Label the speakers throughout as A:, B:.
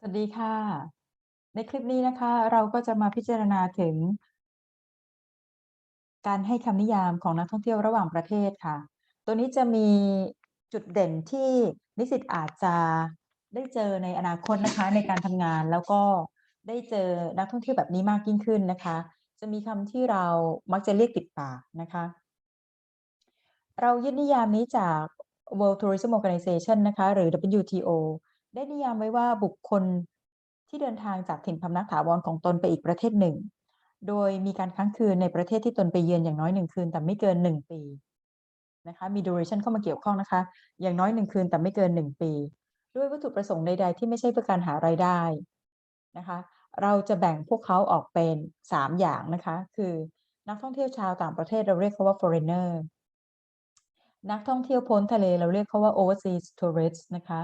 A: สวัสดีค่ะ ในคลิปนี้นะคะ เราก็จะมาพิจารณาถึง การให้คำนิยามของนักท่องเที่ยวระหว่างประเทศค่ะ ตัวนี้จะมีจุดเด่นที่นิสิตอาจจะได้เจอในอนาคตนะคะ ในการทำงานแล้วก็ได้เจอนักท่องเที่ยวแบบนี้มากยิ่งขึ้นนะคะ จะมีคำที่เรามักจะเรียกติดปากนะคะ เรายึดนิยามนี้จาก World Tourism Organization นะคะ หรือ WTO ได้นิยามไว้ว่าบุคคลที่เดินทางจากถิ่นพำนักถาวรของตนไปอีกประเทศหนึ่ง โดยมีการค้างคืนในประเทศที่ตนไปเยือนอย่างน้อย1คืน แต่ไม่เกิน1ปีนะคะมี duration เข้ามาเกี่ยวข้องนะคะ อย่างน้อย1คืนแต่ไม่เกิน1ปี ด้วยวัตถุประสงค์ใด ๆ ที่ไม่ใช่เพื่อการหารายได้นะคะ เราจะแบ่งพวกเขาออกเป็น 3 อย่างนะคะ คือนักท่องเที่ยวชาวต่างประเทศเราเรียกเขาว่า foreigner นักท่องเที่ยวพ้นทะเลเราเรียกเขาว่า overseas tourist นะคะ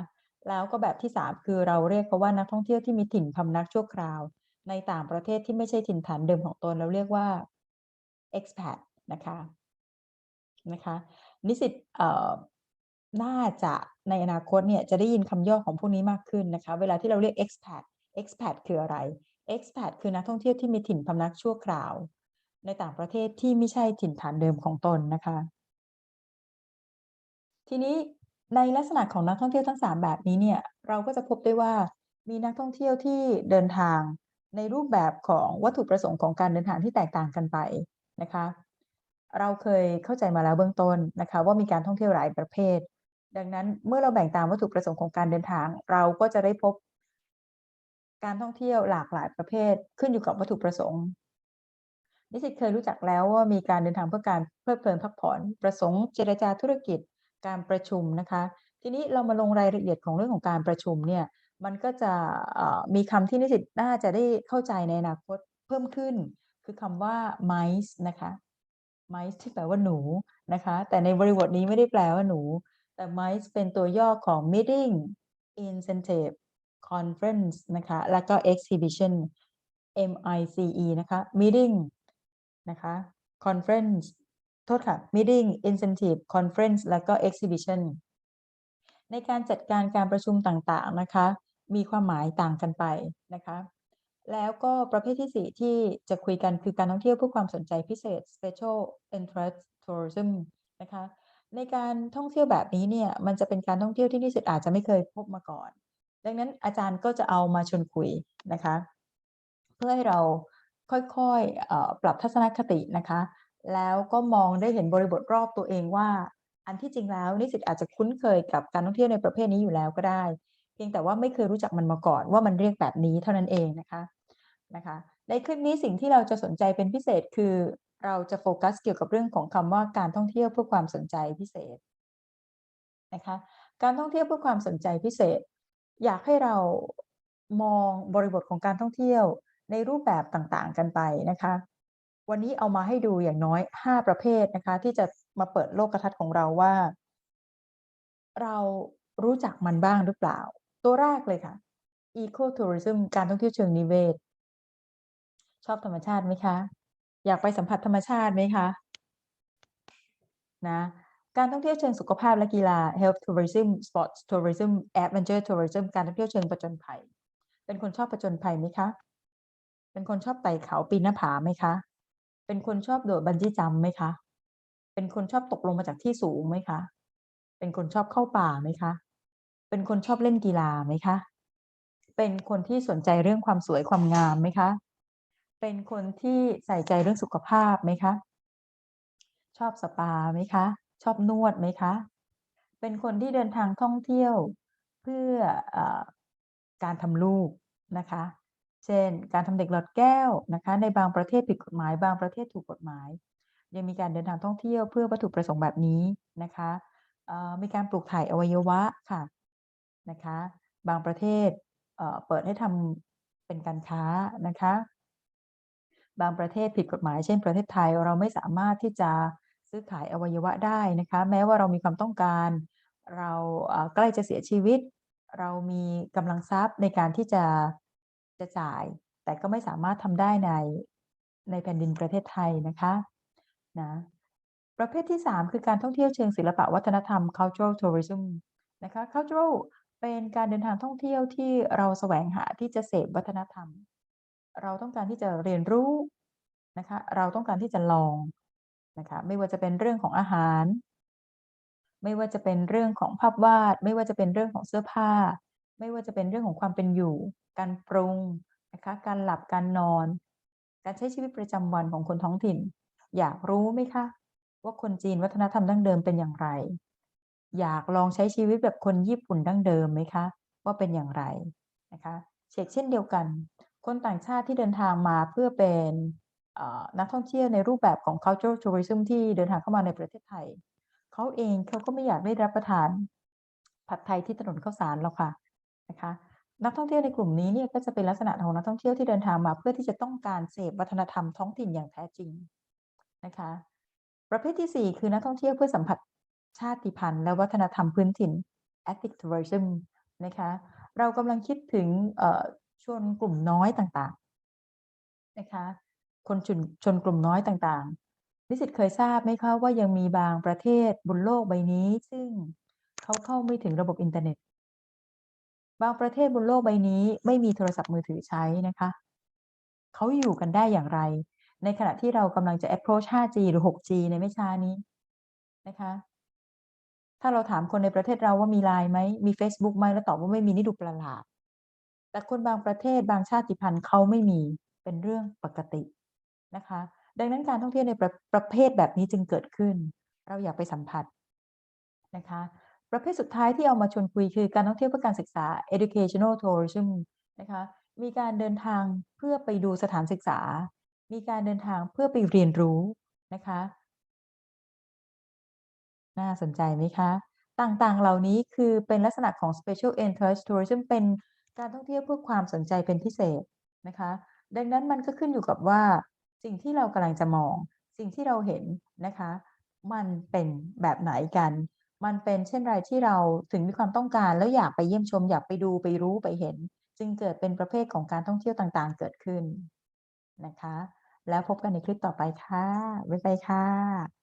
A: แล้วก็แบบที่ 3 คือเราเรียกเขาว่านักท่องเที่ยวที่มีถิ่นพำนักชั่วคราว ในต่างประเทศที่ไม่ใช่ถิ่นฐานเดิมของตนเราเรียกว่า expat นะคะนะคะนิสิตเอ่อน่าจะในอนาคตเนี่ยจะได้ยินคำย่อของพวกนี้มากขึ้นนะคะเวลาที่เราเรียก expat expat คืออะไร expat คือนักท่องเที่ยวที่มีถิ่นพำนักชั่วคราว ในต่างประเทศที่ไม่ใช่ถิ่นฐานเดิมของตนนะคะ ทีนี้ ในลักษณะของนักท่องเที่ยวทั้ง 3 แบบนี้เนี่ยเราก็จะพบได้ว่ามีนักท่องเที่ยวที่เดินทางในรูปแบบของวัตถุประสงค์ของการเดินทางที่แตกต่างกันไปนะคะ เราเคยเข้าใจมาแล้วเบื้องต้นนะคะ ว่ามีการท่องเที่ยวหลายประเภท ดังนั้นเมื่อเราแบ่งตามวัตถุประสงค์ของการเดินทาง เราก็จะได้พบ การท่องเที่ยวหลากหลายประเภท ขึ้นอยู่กับวัตถุประสงค์นิสิตเคยรู้จักแล้วว่ามีการเดินทางเพื่อการเพลิดเพลินพักผ่อนประสงค์เจรจาธุรกิจ การประชุมนะคะ ทีนี้เรามาลงรายละเอียดของเรื่องของการประชุมเนี่ยมันก็จะมีคำที่นิสิตน่าจะได้เข้าใจในอนาคตเพิ่มขึ้น คือคำว่า MICE นะคะ MICE ที่แปลว่าหนูนะคะ แต่ในบริบทนี้ไม่ได้แปลว่าหนู แต่ MICE เป็นตัวย่อของ Meeting Incentive Conference นะคะ แล้วก็ Exhibition M-I-C-E นะคะ Meeting นะคะ Conference ษค่ะ Meeting Incentive Conference แล้วก็ Exhibition ในการจัดการการประชุมต่างๆนะคะ มีความหมายต่างกันไปนะคะ แล้วก็ประเภทที่ 4 ที่จะคุยกันคือการท่องเที่ยวเพื่อความสนใจพิเศษ Special Interest Tourism นะคะ ในการท่องเที่ยวแบบนี้เนี่ย มันจะเป็นการท่องเที่ยวที่นิสิตอาจจะไม่เคยพบมาก่อน ดังนั้นอาจารย์ก็จะเอามาชวนคุยนะคะ เพื่อให้เราค่อยๆปรับทัศนคตินะคะ แล้วก็มองได้เห็นบริบทรอบตัวเองว่า อันที่จริงแล้วนิสิตอาจจะคุ้นเคยกับการท่องเที่ยวในประเภทนี้อยู่แล้วก็ได้ เพียงแต่ว่าไม่เคยรู้จักมันมาก่อนว่ามันเรียกแบบนี้เท่านั้นเองนะคะนะคะในคลิปนี้สิ่งที่เราจะสนใจเป็นพิเศษคือ เราจะโฟกัสเกี่ยวกับเรื่องของคำว่าการท่องเที่ยวเพื่อความสนใจพิเศษนะคะการท่องเที่ยวเพื่อความสนใจพิเศษ อยากให้เรามองบริบทของการท่องเที่ยวในรูปแบบต่างๆกันไปนะคะ วันนี้เอามาให้ดูอย่างน้อย 5 ประเภทนะคะ ที่จะมาเปิดโลกทัศน์ของเราว่า เรารู้จักมันบ้างหรือเปล่า ตัวแรกเลยค่ะ Eco Tourism การท่องเที่ยวเชิงนิเวศ ชอบธรรมชาติไหมคะ อยากไปสัมผัสธรรมชาติไหมคะ?นะการท่องเที่ยวเชิงสุขภาพและกีฬา Health Tourism Sports Tourism Adventure Tourism การท่องเที่ยวเชิงผจญภัย เป็นคนชอบผจญภัยไหมคะ?เป็นคนชอบไต่เขาปีนหน้าผาไหมคะ? เป็นคนชอบโดด Bungee Jump ไหมคะ?เป็นคนชอบตกลงมาจากที่สูงไหมคะ?เป็นคนชอบเข้าป่าไหมคะ?เป็นคนชอบเล่นกีฬาไหมคะ?เป็นคนที่สนใจเรื่องความสวยความงามไหมคะ?เป็นคนที่ใส่ใจเรื่องสุขภาพไหมคะ?ชอบสปาไหมคะ?ชอบนวดไหมคะ?เป็นคนที่เดินทางท่องเที่ยวเพื่ออการทำลูกนะคะ เช่น การทำเด็กหลอดแก้วนะคะในบางประเทศผิดกฎหมาย บางประเทศถูกกฎหมาย ยังมีการเดินทางท่องเที่ยวเพื่อวัตถุประสงค์แบบนี้นะคะมีการปลูกถ่ายอวัยวะค่ะนะคะบางประเทศเปิดให้ทำเป็นการค้านะคะ บางประเทศผิดกฎหมาย เช่น ประเทศไทยเราไม่สามารถที่จะซื้อขายอวัยวะได้นะคะ แม้ว่าเรามีความต้องการ เราอ่าใกล้จะเสียชีวิต เรามีกำลังทรัพย์ในการที่จะ จะจ่าย แต่ก็ไม่สามารถทำได้ในในแผ่นดินประเทศไทยนะคะนะประเภทที่ 3 คือการท่องเที่ยวเชิงศิลปะวัฒนธรรม Cultural Tourism นะคะ Cultural เป็นการเดินทางท่องเที่ยวที่เราแสวงหาที่จะเสพวัฒนธรรม เราต้องการที่จะเรียนรู้นะคะ เราต้องการที่จะลองนะคะ ไม่ว่าจะเป็นเรื่องของอาหาร ไม่ว่าจะเป็นเรื่องของภาพวาด ไม่ว่าจะเป็นเรื่องของเสื้อผ้า ไม่ว่าจะเป็นเรื่องของความเป็นอยู่ การปรุงนะคะการหลับการนอน การใช้ชีวิตประจำวันของคนท้องถิ่น อยากรู้ไหมคะ ว่าคนจีนวัฒนธรรมดั้งเดิมเป็นอย่างไร อยากลองใช้ชีวิตแบบคนญี่ปุ่นดั้งเดิมไหมคะ ว่าเป็นอย่างไรนะคะเชกเช่นเดียวกัน คนต่างชาติที่เดินทางมาเพื่อเป็นนักท่องเที่ยวในรูปแบบของ cultural tourism ที่เดินทางเข้ามาในประเทศไทย เขาเองเขาก็ไม่อยากได้รับประทานผัดไทยที่ถนนข้าวสารหรอกค่ะ นะคะ นักท่องเที่ยวในกลุ่มนี้เนี่ยก็จะเป็นลักษณะของนักท่องเที่ยวที่เดินทางมาเพื่อที่จะต้องการเสพวัฒนธรรมท้องถิ่นอย่างแท้จริงนะคะ ประเภทที่ 4 คือนักท่องเที่ยวเพื่อสัมผัสชาติพันธุ์และวัฒนธรรมพื้นถิ่น ethnic tourism นะคะเรากำลังคิดถึงชนกลุ่มน้อยต่างๆนะคะคนชนชนกลุ่มน้อยต่างๆ นิสิตเคยทราบไหมคะว่ายังมีบางประเทศบนโลกใบนี้ ซึ่งเขาเข้าไม่ถึงระบบอินเทอร์เน็ต บางประเทศบนโลกใบนี้ไม่มีโทรศัพท์มือถือใช้นะคะเขาอยู่กันได้อย่างไร ในขณะที่เรากำลังจะ approach 5G หรือ 6G ในไม่ช้านี้นะคะ ถ้าเราถามคนในประเทศเราว่ามี LINE ไหมมี Facebook ไหมแล้วตอบว่าไม่มีนี่ดูประหลาด แต่คนบางประเทศบางชาติพันธุ์เขาไม่มีเป็นเรื่องปกตินะคะ ดังนั้นการท่องเที่ยวในประประเภทแบบนี้จึงเกิดขึ้น เราอยากไปสัมผัสนะคะ ประเภทสุดท้ายที่เอามาชวนคุยคือการท่องเที่ยวเพื่อการศึกษา educational tourism นะคะมีการเดินทางเพื่อไปดูสถานศึกษา มีการเดินทางเพื่อไปเรียนรู้นะคะ น่าสนใจไหมคะ ต่างๆ เหล่านี้คือเป็นลักษณะของ special interest tourism เป็นการท่องเที่ยวเพื่อความสนใจเป็นพิเศษนะคะ ดังนั้นมันก็ขึ้นอยู่กับว่า สิ่งที่เรากำลังจะมอง สิ่งที่เราเห็นนะคะ มันเป็นแบบไหนกัน มันเป็นเช่นไรที่เราถึงมีความต้องการ แล้วอยากไปเยี่ยมชม อยากไปดูไปรู้ไปเห็น จึงเกิดเป็นประเภทของการท่องเที่ยวต่างๆ เกิดขึ้นนะคะ แล้วพบกันในคลิปต่อไปค่ะบ๊ายบายค่ะ